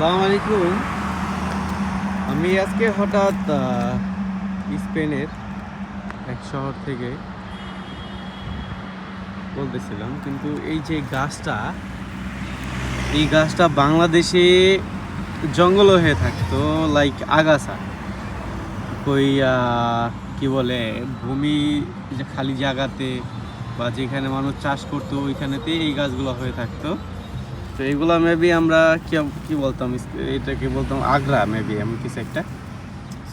আসসালামু আলাইকুম। আমি আজকে হঠাৎ স্পেনের এক শহর থেকে বলতেছিলাম, কিন্তু এই যে গাছটা, এই গাছটা বাংলাদেশে জঙ্গল হয়ে থাকতো লাইক আগাছা। ওই কি বলে, ভূমি যে খালি জায়গাতে বা যেখানে মানুষ চাষ করতো ওইখানেতে এই গাছগুলো হয়ে থাকতো। তো এগুলা মেবি আমরা কি কি বলতাম? ইস- এটাকে বলতাম? আগ্রা মেবি এমন কিছু একটা।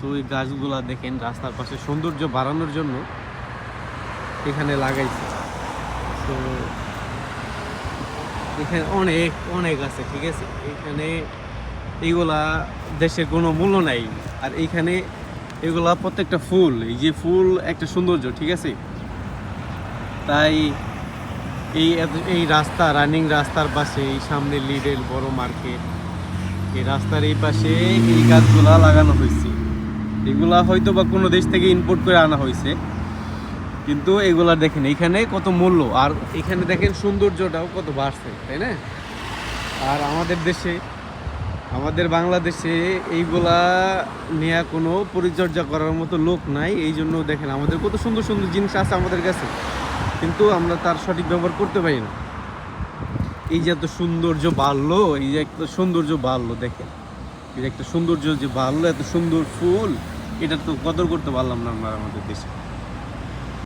সো এই গাছগুলা দেখেন, রাস্তার পাশে সৌন্দর্য বাড়ানোর জন্য এখানে লাগাইছে। তো এখানে অনেক অনেক আছে, ঠিক আছে? এখানে এইগুলা দেশের কোনো মূল্য নাই। আর এইখানে এগুলা প্রত্যেকটা ফুল, এই যে ফুল একটা সৌন্দর্য, ঠিক আছে? তাই এই এই রাস্তা রানিং রাস্তার পাশে, এই সামনে লিডেল বড় মার্কেট। এই রাস্তার এই পাশে এই গাছগুলা লাগানো হয়েছে। এগুলা হয়তো বা কোনো দেশ থেকে ইম্পোর্ট করে আনা হয়েছে। কিন্তু এগুলা দেখেন, এখানে কত মূল্য। আর এখানে দেখেন সৌন্দর্যটাও কত বাড়ছে, তাই না? আর আমাদের দেশে, আমাদের বাংলাদেশে এইগুলা নেওয়া কোনো পরিচর্যা করার মতো লোক নাই। এই জন্য দেখেন আমাদের কত সুন্দর সুন্দর জিনিস আছে আমাদের কাছে। কিন্তু আমরা তার সঠিক ব্যবহার করতে পারি না। এই যে এত সৌন্দর্য বাড়লো, এই যে একটা সৌন্দর্য বাড়লো, দেখেন। এই যে একটা সৌন্দর্য যে বাড়লো, এত সুন্দর ফুল, এটা তো কদর করতে পারলাম না আমরা আমাদের দেশে।